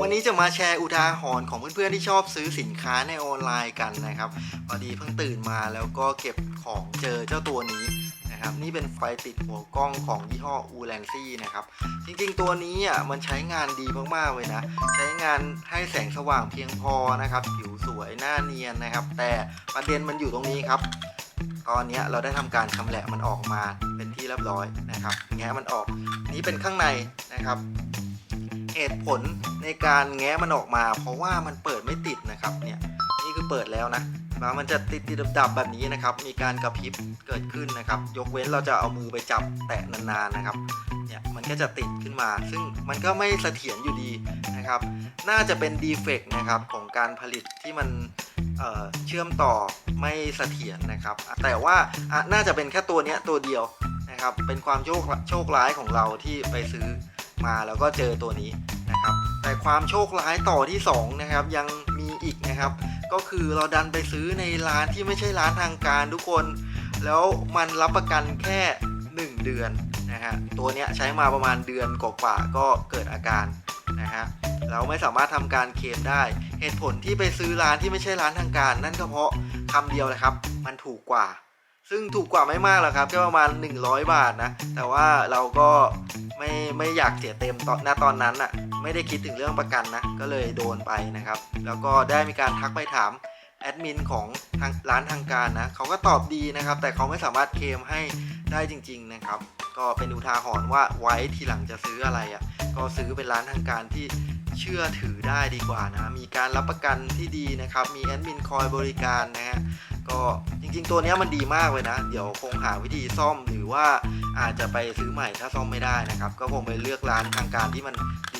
วันนี้จะมาแชร์อุทาหรณ์ของเพื่อนๆที่ชอบซื้อสินค้าในออนไลน์กันนะครับพอดีเพิ่งตื่นมาแล้วก็เก็บของเจอเจ้าตัวนี้นะครับนี่เป็นไฟติดหัวกล้องของยี่ห้ออูแลนซี่นะครับ จริงๆตัวนี้อะมันใช้งานดีมากๆเลยนะ ใช้งานให้แสงสว่างเพียงพอนะครับ ผิวสวยหน้าเนียนนะครับ แต่ประเด็นมันอยู่ตรงนี้ครับ ตอนนี้เราได้ทำการชำแหละมันออกมาเป็นที่เรียบร้อยนะครับแงะมันออก นี่เป็นข้างในนะครับ เหตุผล ในการแงะมันออกมา เพราะว่ามันเปิดไม่ติดนะครับเนี่ยนี่คือเปิดแล้วนะแล้วมันจะติดติดดับๆแบบนี้นะครับ มีการกระพริบเกิดขึ้นนะครับ ยกเว้นเราจะเอามือไปจับแตะนานๆนะครับ เนี่ยมันก็จะติดขึ้นมา ซึ่งมันก็ไม่เสถียรอยู่ดีนะครับ น่าจะเป็นดีเฟกต์นะครับของการผลิตที่มันเเชื่อมต่อไม่เสถียรนะครับ แต่ว่าน่าจะเป็นแค่ตัวนี้ตัวเดียวนะครับ เป็นความโชคโชคร้ายของเราที่ไปซื้อมาแล้วก็เจอตัวนี้นะครับ แต่ความโชคร้ายต่อที่สองนะครับ ยังมีอีกนะครับ ก็คือเราดันไปซื้อในร้านที่ไม่ใช่ร้านทางการทุกคน แล้วมันรับประกันแค่ 1 เดือนนะฮะตัวเนี้ยใช้มาประมาณเดือนกว่าๆก็เกิดอาการนะฮะเราไม่สามารถทำการเคลมได้ เหตุผลที่ไปซื้อร้านที่ไม่ใช่ร้านทางการ นั่นก็เพราะคำเดียวเลยครับ มันถูกกว่า ซึ่งถูกกว่าไม่มากหรอกครับแค่ประมาณ 100 บาทนะ แต่ว่าเราก็ไม่ไม่อยากเสียเต็มตอนณตอนนั้นอะไม่ได้คิดถึงเรื่องประกันนะ ก็เลยโดนไปนะครับ แล้วก็ได้มีการทักไปถามแอดมินของทางร้านทางการนะเขาก็ตอบดีนะครับ แต่เขาไม่สามารถเคลมให้ได้จริง ๆนะครับ ก็เป็นอุทาหรณ์ว่าไว้ทีหลังจะซื้ออะไรอะ่ะก็ซื้อเป็นร้านทางการที่เชื่อถือได้ดีกว่านะ มีการรับประกันที่ดีนะครับ มีแอดมินคอยบริการนะฮะ ก็จริงๆ ตัวนี้มันดีมากเลยนะ เดี๋ยวคงหาวิธีซ่อมหรือว่าอาจจะไปซื้อใหม่ถ้าซ่อมไม่ได้นะครับ ก็คงไปเลือกร้านทางการที่มัน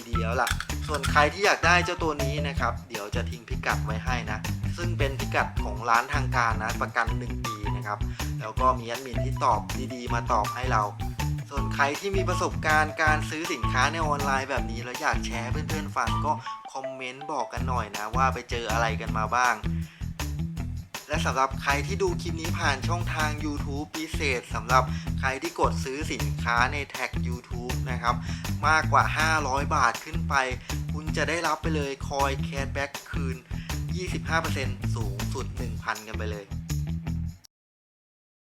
ดีๆแล้วล่ะ ส่วนใครที่อยากได้เจ้าตัวนี้นะครับ เดี๋ยวจะทิ้งพิกัดไว้ให้นะ ซึ่งเป็นพิกัดของร้านทางการนะประกัน 1 ปีนะครับ แล้วก็มีแอดมินที่ตอบดีๆ มาตอบให้เรา ส่วนใครที่มีประสบการณ์การซื้อสินค้าในออนไลน์แบบนี้แล้วอยากแชร์เพื่อนๆฟังก็คอมเมนต์บอกกันหน่อยนะว่าไปเจออะไรกันมาบ้าง และสำหรับใครที่ดูคลิปนี้ผ่านช่องทาง YouTube พิเศษสำหรับใครที่กดซื้อสินค้าในแท็ก YouTube นะครับ มากกว่า 500 บาทขึ้นไป คุณจะได้รับไปเลยคอยแคชแบ็กคืน 25%สูงสุด 1,000 กันไปเลย